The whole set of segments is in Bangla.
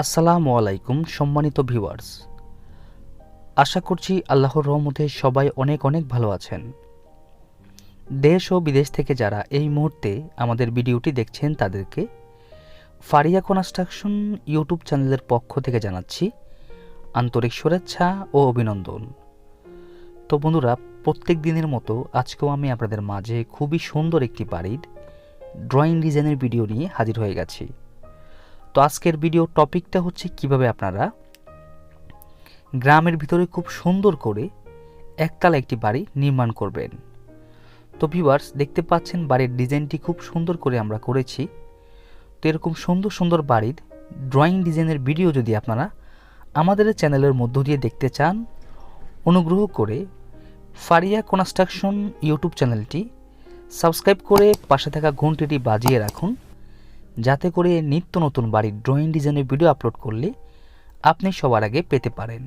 আসসালামু আলাইকুম, সম্মানিত ভিউয়ার্স। আশা করছি আল্লাহর রহমতে সবাই অনেক অনেক ভালো আছেন। দেশ ও বিদেশ থেকে যারা এই মুহূর্তে আমাদের ভিডিওটি দেখছেন, তাদেরকে ফারিয়া কনস্ট্রাকশন ইউটিউব চ্যানেলের পক্ষ থেকে জানাচ্ছি আন্তরিক শুভেচ্ছা ও অভিনন্দন। তো বন্ধুরা, প্রত্যেক দিনের মতো আজকেও আমি আপনাদের মাঝে খুবই সুন্দর একটি বাড়ির ড্রয়িং ডিজাইনের ভিডিও নিয়ে হাজির হয়ে গেছি। তো আজকের ভিডিও টপিকটা হচ্ছে কীভাবে আপনারা গ্রামের ভিতরে খুব সুন্দর করে একতলা একটি বাড়ি নির্মাণ করবেন। তো ভিউয়ার্স দেখতে পাচ্ছেন বাড়ির ডিজাইনটি খুব সুন্দর করে আমরা করেছি। তো এরকম সুন্দর সুন্দর বাড়ির ড্রয়িং ডিজাইনের ভিডিও যদি আপনারা আমাদের চ্যানেলের মধ্য দিয়ে দেখতে চান, অনুগ্রহ করে ফারিয়া কনস্ট্রাকশন ইউটিউব চ্যানেলটি সাবস্ক্রাইব করে পাশে থাকা ঘন্টিটি বাজিয়ে রাখুন। যাতে করে নিত্য নতুন বাড়ির ড্রয়িং ডিজাইনের ভিডিও আপলোড করলে আপনি সবার আগে পেতে পারেন।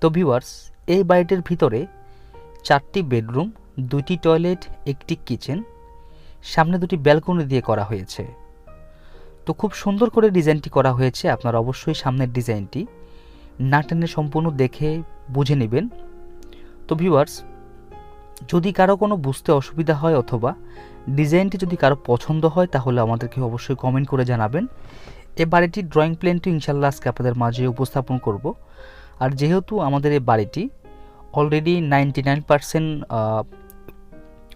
তো ভিউয়ার্স এই বাড়িটির ভিতরে চারটি বেডরুম দুটি টয়লেট একটি কিচেন সামনে দুটি ব্যালকনি দিয়ে করা হয়েছে। তো খুব সুন্দর করে ডিজাইনটি করা হয়েছে, আপনার অবশ্যই সামনের ডিজাইনটি না টেনে সম্পূর্ণ দেখে বুঝে নেবেন। তো ভিউয়ার্স যদি কারও কোনো বুঝতে অসুবিধা হয় অথবা ডিজাইনটি যদি কারও পছন্দ হয়, তাহলে আমাদেরকে অবশ্যই কমেন্ট করে জানাবেন। এ বাড়িটির ড্রয়িং প্ল্যানটি ইনশাল্লাহ আজকে আপনাদের মাঝে উপস্থাপন করব। আর যেহেতু আমাদের এই বাড়িটি already ninety nine percent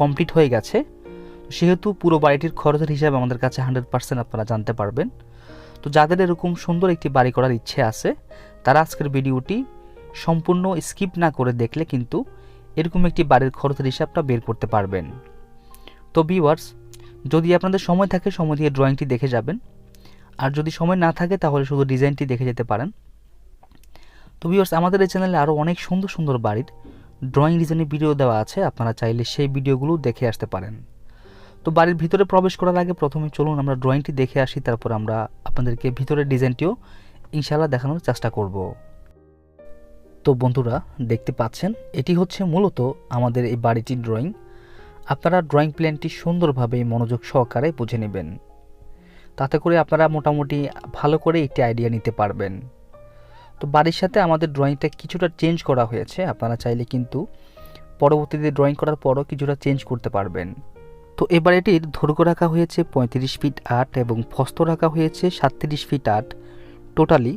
complete হয়ে গেছে, সেহেতু পুরো বাড়িটির খরচের হিসাবে আমাদের কাছে হান্ড্রেড পার্সেন্ট আপনারা জানতে পারবেন। তো যাদের এরকম সুন্দর একটি বাড়ি করার ইচ্ছে আছে, তারা আজকের ভিডিওটি সম্পূর্ণ স্কিপ না করে দেখলে কিন্তু এরকম একটি বাড়ির খরচের হিসাবটা বের করতে পারবেন। তো ভিউয়ার্স যদি আপনাদের সময় থাকে, সময় দিয়ে ড্রয়িংটি দেখে যাবেন। আর যদি সময় না থাকে, তাহলে শুধু ডিজাইনটি দেখে যেতে পারেন। তো ভিউয়ার্স আমাদের এই চ্যানেলে আরও অনেক সুন্দর সুন্দর বাড়ির ড্রয়িং ডিজাইনের ভিডিও দেওয়া আছে। আপনারা চাইলে সেই ভিডিওগুলো দেখে আসতে পারেন। তো বাড়ির ভিতরে প্রবেশ করার আগে প্রথমে চলুন আমরা ড্রয়িংটি দেখে আসি, তারপর আমরা আপনাদেরকে ভিতরের ডিজাইনটিও ইনশাআল্লাহ দেখানোর চেষ্টা করব। তো বন্ধুরা দেখতে পাচ্ছেন, এটি হচ্ছে মূলত আমাদের এই বাড়িটির ড্রয়িং আপনারা ড্রয়িং প্ল্যানটি সুন্দরভাবে মনোযোগ সহকারে বুঝে নেবেন। তাতে করে আপনারা মোটামুটি ভালো করে একটি আইডিয়া নিতে পারবেন। তো বাড়ির সাথে আমাদের ড্রয়িংটা কিছুটা চেঞ্জ করা হয়েছে, আপনারা চাইলে কিন্তু পরবর্তীতে ড্রয়িং করার পরও কিছুটা চেঞ্জ করতে পারবেন। তো এ বাড়িটির দৈর্ঘ্য রাখা হয়েছে পঁয়ত্রিশ ফিট আট এবং ফস্ত রাখা হয়েছে সাতত্রিশ ফিট আট টোটালি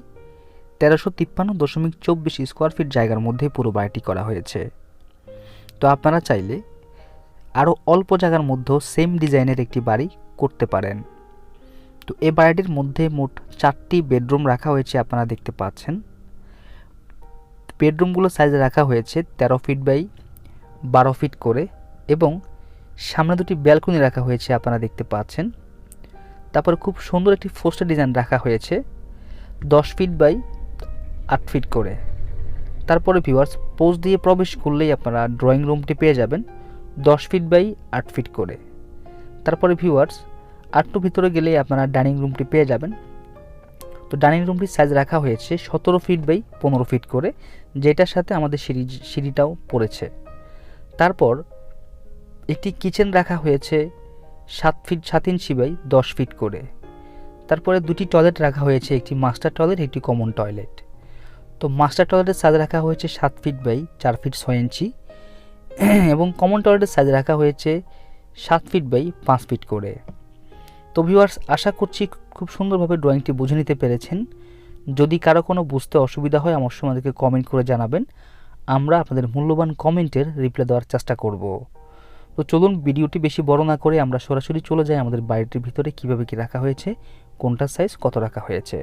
তেরোশো তিপ্পান্ন দশমিক চব্বিশ স্কোয়ার ফিট জায়গার মধ্যে পুরো বাড়িটি করা হয়েছে। তো আপনারা চাইলে আরও অল্প জায়গার মধ্যেও সেম ডিজাইনের একটি বাড়ি করতে পারেন। তো এ বাড়িটির মধ্যে মোট চারটি বেডরুম রাখা হয়েছে আপনারা দেখতে পাচ্ছেন। বেডরুমগুলো সাইজে রাখা হয়েছে তেরো ফিট বাই বারো ফিট করে এবং সামনে দুটি ব্যালকনি রাখা হয়েছে আপনারা দেখতে পাচ্ছেন। তারপর খুব সুন্দর একটি ফোস্টার ডিজাইন রাখা হয়েছে, দশ ফিট বাই আট ফিট করে। তারপরে ভিউয়ার্স পোজ দিয়ে প্রবেশ করলেই আপনারা ড্রয়িং রুমটি পেয়ে যাবেন দশ ফিট বাই আট ফিট করে। তারপরে ভিউয়ার্স আটটু ভিতরে গেলেই আপনারা ডাইনিং রুমটি পেয়ে যাবেন। তো ডাইনিং রুমটির সাইজ রাখা হয়েছে সতেরো ফিট বাই পনেরো ফিট করে, যেটার সাথে আমাদের সিঁড়ি, সিঁড়িটাও পড়েছে। তারপর একটি কিচেন রাখা হয়েছে সাত ফিট সাত ইঞ্চি বাই দশ ফিট করে। তারপরে দুটি টয়লেট রাখা হয়েছে, একটি মাস্টার টয়লেট একটি কমন টয়লেট তো মাস্টার টয়লেটের সাইজ রাখা হয়েছে সাত ফিট বাই চার ফিট ছয় ইঞ্চি। এবং কমন টয়লেটের সাইজ রাখা হয়েছে সাত ফিট বাই পাঁচ ফিট করে। তো ভিউয়ার্স আশা করছি খুব সুন্দরভাবে ড্রয়িংটি বুঝে নিতে পেরেছেন। যদি কারও কোনো বুঝতে অসুবিধা হয়, অবশ্যই আমাদেরকে কমেন্ট করে জানাবেন। আমরা আপনাদের মূল্যবান কমেন্টের রিপ্লাই দেওয়ার চেষ্টা করব। তো চলুন, ভিডিওটি বেশি বড় না করে আমরা সরাসরি চলে যাই আমাদের বাড়িটির ভিতরে কীভাবে কি রাখা হয়েছে, কোনটার সাইজ কত রাখা হয়েছে।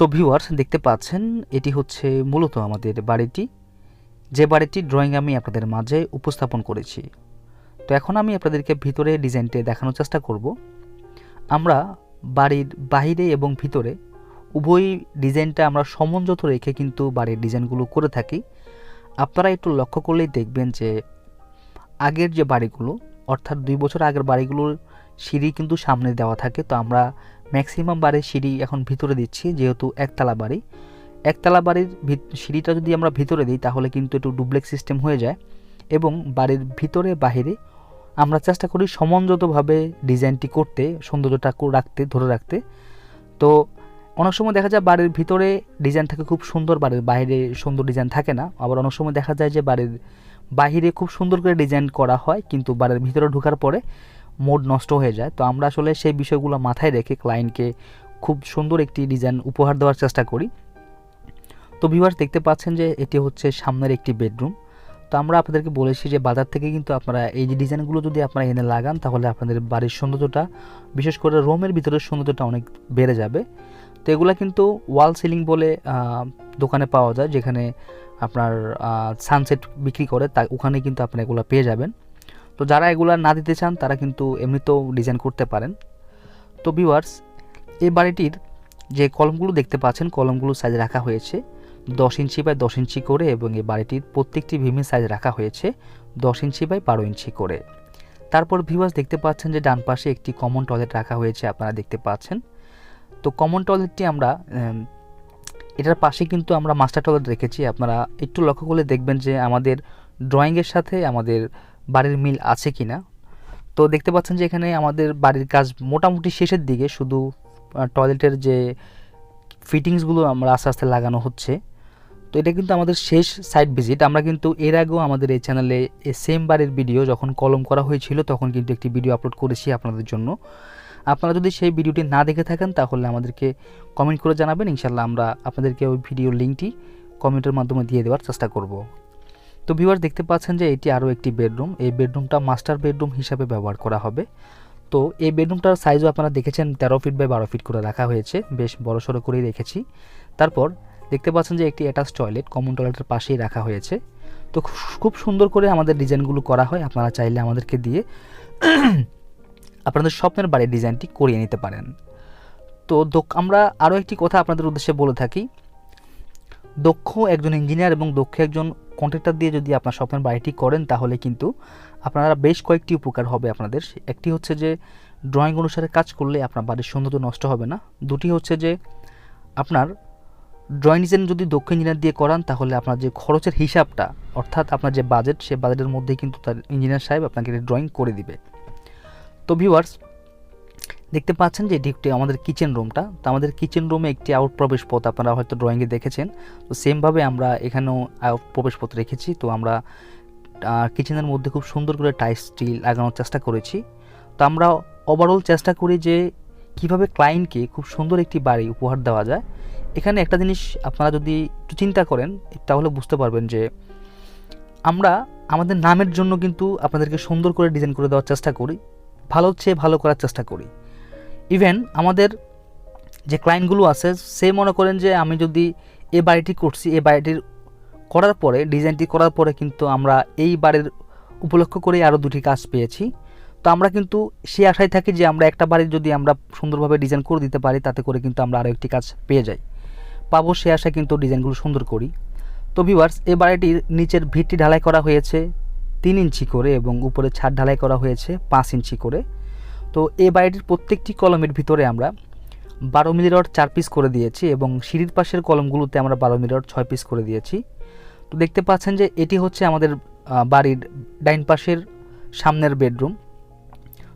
তো ভিউয়ার্স দেখতে পাচ্ছেন, এটি হচ্ছে মূলত আমাদের বাড়িটি। যে বাড়িটির ড্রয়িং আমি আপনাদের মাঝে উপস্থাপন করেছি। তো এখন আমি আপনাদেরকে ভিতরে ডিজাইনটি দেখানোর চেষ্টা করব। আমরা বাড়ির বাহিরে এবং ভিতরে উভয় ডিজাইনটা আমরা সমঞ্জত রেখে কিন্তু বাড়ির ডিজাইনগুলো করে থাকি। আপনারা একটু লক্ষ্য করলেই দেখবেন যে আগের যে বাড়িগুলো, অর্থাৎ দুই বছর আগের বাড়িগুলোর সিঁড়ি কিন্তু সামনে দেওয়া থাকে। তো আমরা ম্যাক্সিমাম বাড়ির সিঁড়ি এখন ভিতরে দিচ্ছি, যেহেতু একতলা বাড়ি। একতলা বাড়ির সিঁড়িটা যদি আমরা ভিতরে দিই, তাহলে কিন্তু একটু ডুপ্লেক্স সিস্টেম হয়ে যায় এবং বাড়ির ভিতরে বাহিরে আমরা চেষ্টা করি সমঞ্জতভাবে ডিজাইনটি করতে, সৌন্দর্যটা রাখতে, ধরে রাখতে। তো অনেক সময় দেখা যায় বাড়ির ভিতরে ডিজাইন থাকে খুব সুন্দর, বাড়ির বাইরে সুন্দর ডিজাইন থাকে না। আবার অনেক সময় দেখা যায় যে বাড়ির বাইরে খুব সুন্দর করে ডিজাইন করা হয়, কিন্তু বাড়ির ভিতরে ঢোকার পরে মোড নষ্ট হয়ে যায়। তো আমরা আসলে সেই বিষয়গুলো মাথায় রেখে ক্লায়েন্টকে খুব সুন্দর একটি ডিজাইন উপহার দেওয়ার চেষ্টা করি। তো ভিউয়ার্স দেখতে পাচ্ছেন যে এটি হচ্ছে সামনের একটি বেডরুম তো আমরা আপনাদেরকে বলেছি যে বাজার থেকে কিন্তু আপনারা এই যে ডিজাইনগুলো যদি আপনারা এনে লাগান, তাহলে আপনাদের বাড়ির সৌন্দর্যটা, বিশেষ করে রুমের ভিতরের সৌন্দর্যটা অনেক বেড়ে যাবে। তো এগুলো কিন্তু ওয়াল সিলিং বলে দোকানে পাওয়া যায়, যেখানে আপনার সানসেট বিক্রি করে, তা ওখানে কিন্তু আপনি এগুলো পেয়ে যাবেন। তো যারা এগুলো না দিতে চান, তারা কিন্তু এমনিতেও ডিজাইন করতে পারেন। তো ভিউয়ার্স এই বাড়িটির যে কলমগুলো দেখতে পাচ্ছেন, কলমগুলো সাইজ রাখা হয়েছে। দশ ইঞ্চি বাই দশ ইঞ্চি করে এবং এই বাড়িটির প্রত্যেকটি ভিমের সাইজ রাখা হয়েছে, দশ ইঞ্চি বাই বারো ইঞ্চি করে। তারপর ভিউয়ার্স দেখতে পাচ্ছেন যে ডান পাশে একটি কমন টয়লেট রাখা হয়েছে, আপনারা দেখতে পাচ্ছেন। তো কমন টয়লেটটি আমরা এটার পাশে কিন্তু আমরা মাস্টার টয়লেট রেখেছি। আপনারা একটু লক্ষ্য করলে দেখবেন যে আমাদের ড্রয়িংয়ের সাথে আমাদের বাড়ির মিল আছে কি না তো দেখতে পাচ্ছেন যে এখানে আমাদের বাড়ির কাজ মোটামুটি শেষের দিকে, শুধু টয়লেটের যে ফিটিংসগুলো আমরা আস্তে আস্তে লাগানো হচ্ছে। তো এটা কিন্তু আমাদের শেষ সাইট ভিজিট আমরা কিন্তু এর আগেও আমাদের এই চ্যানেলে এই সেম বারের ভিডিও যখন কলম করা হয়েছিল, তখন কিন্তু একটি ভিডিও আপলোড করেছি আপনাদের জন্য। আপনারা যদি সেই ভিডিওটি না দেখে থাকেন, তাহলে আমাদেরকে কমেন্ট করে জানাবেন। ইনশাল্লাহ আমরা আপনাদেরকে ওই ভিডিওর লিঙ্কটি কমেন্টের মাধ্যমে দিয়ে দেওয়ার চেষ্টা করব। তো ভিউয়ার দেখতে পাচ্ছেন যে এটি আরও একটি বেডরুম এই বেডরুমটা মাস্টার বেডরুম হিসাবে ব্যবহার করা হবে। তো এই বেডরুমটার সাইজও আপনারা দেখেছেন, তেরো ফিট বাই বারো ফিট করে রাখা হয়েছে। বেশ বড় সড়ো করেই রেখেছি। তারপর দেখতে পাচ্ছেন যে একটি অ্যাটাচ টয়লেট কমন টয়লেটের পাশেই রাখা হয়েছে। তো খুব- সুন্দর করে আমাদের ডিজাইনগুলো করা হয়। আপনারা চাইলে আমাদেরকে দিয়ে আপনাদের স্বপ্নের বাড়ির ডিজাইনটি করিয়ে নিতে পারেন। তো আমরা আরও একটি কথা আপনাদের উদ্দেশ্যে বলে থাকি। দক্ষ একজন ইঞ্জিনিয়ার এবং দক্ষ একজন কন্ট্রাক্টর দিয়ে যদি আপনার স্বপ্নের বাড়িটি করেন, তাহলে কিন্তু আপনারা বেশ কয়েকটি উপকার হবে আপনাদের। একটি হচ্ছে যে ড্রয়িং অনুসারে কাজ করলে আপনার বাড়ির সৌন্দর্য নষ্ট হবে না। দুটি হচ্ছে যে, আপনার ড্রয়িং ডিজাইন যদি দক্ষ ইঞ্জিনিয়ার দিয়ে করান, তাহলে আপনার যে খরচের হিসাবটা, অর্থাৎ আপনার যে বাজেট সে বাজেটের মধ্যেই কিন্তু তার ইঞ্জিনিয়ার সাহেব আপনাকে ড্রয়িং করে দিবে। তো ভিউয়ার্স দেখতে পাচ্ছেন যে এটি একটি আমাদের কিচেন রুমটা তো আমাদের কিচেন রুমে একটি আউট প্রবেশ পথ আপনারা হয়তো ড্রয়িংয়ে দেখেছেন। তো সেমভাবে আমরা এখানেও আউট প্রবেশ পথ রেখেছি। তো আমরা কিচেনের মধ্যে খুব সুন্দর করে টাইস স্টিল লাগানোর চেষ্টা করেছি। তো আমরা ওভারঅল চেষ্টা করি যে কীভাবে ক্লায়েন্টকে খুব সুন্দর একটি বাড়ি উপহার দেওয়া যায়। এখানে একটা জিনিস আপনারা যদি একটু চিন্তা করেন, তাহলে বুঝতে পারবেন যে আমরা আমাদের নামের জন্য কিন্তু আপনাদেরকে সুন্দর করে ডিজাইন করে দেওয়ার চেষ্টা করি। ভালো চেয়ে ভালো করার চেষ্টা করি। ইভেন আমাদের যে ক্লায়েন্টগুলো আছে, সে মনে করেন যে আমি যদি এ বাড়িটি করছি এই বাড়িটির করার পরে ডিজাইনটি করার পরে কিন্তু আমরা এই বাড়ির উপলক্ষ করে আরও দুটি কাজ পেয়েছি। তো আমরা কিন্তু সে আশায় থাকি যে আমরা একটা বাড়ির যদি আমরা সুন্দরভাবে ডিজাইন করে দিতে পারি, তাতে করে কিন্তু আমরা আরও একটি কাজ পেয়ে যাই। পাবো সে আশায় কিন্তু ডিজাইনগুলো সুন্দর করি। তো ভিউয়ার্স এ বাড়িটির নিচের ভিটটি ঢালাই করা হয়েছে তিন ইঞ্চি করে এবং উপরে ছাদ ঢালাই করা হয়েছে পাঁচ ইঞ্চি করে। তো এই বাড়িটির প্রত্যেকটি কলমের ভিতরে আমরা বারো মিলি রড চার পিস করে দিয়েছি এবং সিঁড়ির পাশের কলমগুলোতে আমরা বারো মিলি রড ছয় পিস করে দিয়েছি। তো দেখতে পাচ্ছেন যে এটি হচ্ছে আমাদের বাড়ির ডাইন পাশের সামনের বেডরুম।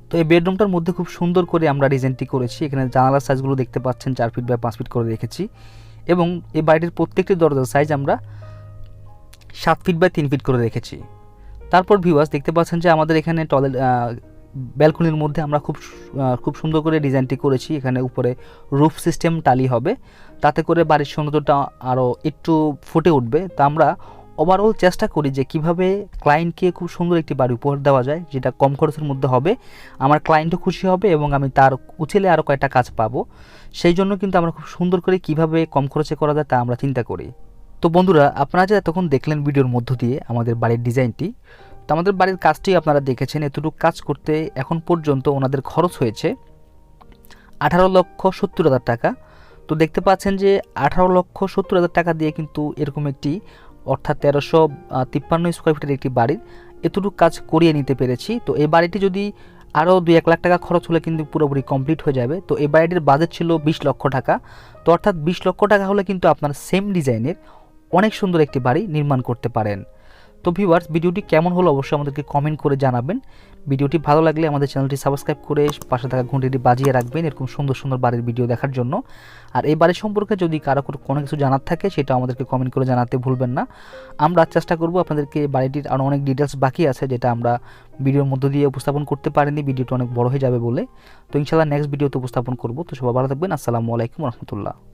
তো এই বেডরুমটার মধ্যে খুব সুন্দর করে আমরা ডিজাইনটি করেছি। এখানে জানালার সাইজগুলো দেখতে পাচ্ছেন, চার ফিট বাই পাঁচ ফিট করে রেখেছি। এবং এই বাড়িটির প্রত্যেকটি দরজার সাইজ আমরা সাত ফিট বাই তিন ফিট করে রেখেছি। তারপর ভিউয়ার্স দেখতে পাচ্ছেন যে আমাদের এখানে টয়লেট ব্যালকনির মধ্যে আমরা খুব খুব সুন্দর করে ডিজাইনটি করেছি। এখানে উপরে রুফ সিস্টেম টালি হবে। তাতে করে বাড়ির সৌন্দর্যটা আরও একটু ফুটে উঠবে। তা আমরা ওভারঅল চেষ্টা করি যে কীভাবে ক্লায়েন্টকে খুব সুন্দর একটি বাড়ি উপহার দেওয়া যায়, যেটা কম খরচের মধ্যে হবে। আমার ক্লায়েন্টও খুশি হবে এবং আমি তার উচিলে আরও কয়েকটা কাজ পাবো। সেই জন্য কিন্তু আমরা খুব সুন্দর করে কীভাবে কম খরচে করা যায় তা আমরা চিন্তা করি। তো বন্ধুরা, আপনারা যে এতক্ষণ দেখলেন ভিডিওর মধ্য দিয়ে আমাদের বাড়ির ডিজাইনটি তো আমাদের বাড়ির কাজটি আপনারা দেখেছেন, এতটুকু কাজ করতে এখন পর্যন্ত ওনাদের খরচ হয়েছে আঠারো লক্ষ সত্তর হাজার টাকা। তো দেখতে পাচ্ছেন যে আঠারো লক্ষ সত্তর হাজার টাকা দিয়ে কিন্তু এরকম একটি, অর্থাৎ তেরোশো তিপ্পান্ন স্কোয়ার ফিটের একটি বাড়ির এতটুকু কাজ করিয়ে নিতে পেরেছি। তো এই বাড়িটি যদি আরও দুই এক লাখ টাকা খরচ হলে কিন্তু পুরোপুরি কমপ্লিট হয়ে যাবে। তো এই বাড়িটির বাজেট ছিল বিশ লক্ষ টাকা। তো অর্থাৎ বিশ লক্ষ টাকা হলে কিন্তু আপনার সেম ডিজাইনের অনেক সুন্দর একটি বাড়ি নির্মাণ করতে পারেন। তো ভিউয়ার্স ভিডিওটি কেমন হলো অবশ্যই আমাদেরকে কমেন্ট করে জানাবেন। ভিডিওটি ভালো লাগলে আমাদের চ্যানেলটি সাবস্ক্রাইব করে পাশে থাকা ঘন্টিটি বাজিয়ে রাখবেন এরকম সুন্দর সুন্দর বাড়ির ভিডিও দেখার জন্য। আর এই বাড়ির সম্পর্কে যদি কারও কোনো- কিছু জানার থাকে, সেটা আমাদেরকে কমেন্ট করে জানাতে ভুলবেন না। আমরা চেষ্টা করব আপনাদেরকে বাড়িটির আরও অনেক ডিটেলস বাকি আছে যেটা আমরা ভিডিওর মধ্য দিয়ে উপস্থাপন করতে পারিনি, ভিডিওটা অনেক বড় হয়ে যাবে বলে। তো ইনশাল্লাহ নেক্সট ভিডিওতে উপস্থাপন করব। তো সবাই ভালো থাকবেন। আসসালামু আলাইকুম রহমতুল্লাহ।